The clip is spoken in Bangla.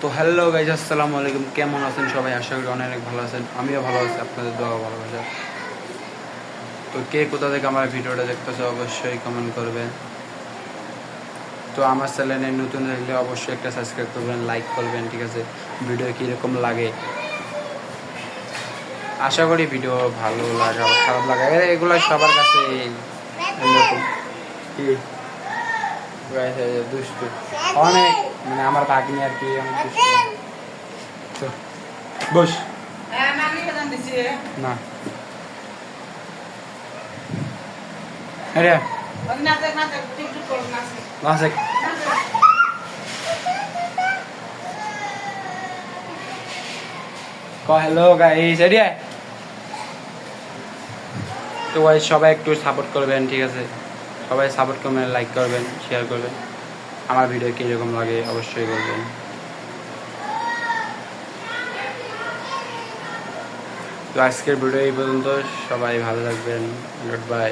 তো হ্যালো গাইজ আসসালামু আলাইকুম। কেমন আছেন সবাই? আশা করি অনেক অনেক ভালো আছেন। আমিও ভালো আছি, আপনাদের দোয়া ভালো আছে। তো কে কোথা থেকে আমার ভিডিওটা দেখতেছে অবশ্যই কমেন্ট করবেন তো আমার চ্যানেলে নতুন থাকলে অবশ্যই একটা সাবস্ক্রাইব করবেন লাইক করবেন, ঠিক আছে? ভিডিও কীরকম লাগে? আশা করি ভিডিও ভালো লাগা, খারাপ লাগা। এগুলো সবার কাছে এরকম। দুষ্টু। অনেক মানে আমার ভাগ্নি আর কি অনেক দুষ্টু। বস। না। হ্যালো গাইস তো সবাই একটু সাপোর্ট করবেন ঠিক আছে? সবাই সাপোর্ট করবেন লাইক করবেন শেয়ার করবেন। আমার ভিডিও কীরকম লাগে অবশ্যই করবেন তো আজকের ভিডিও এই পর্যন্ত। সবাই ভালো থাকবেন। Good bye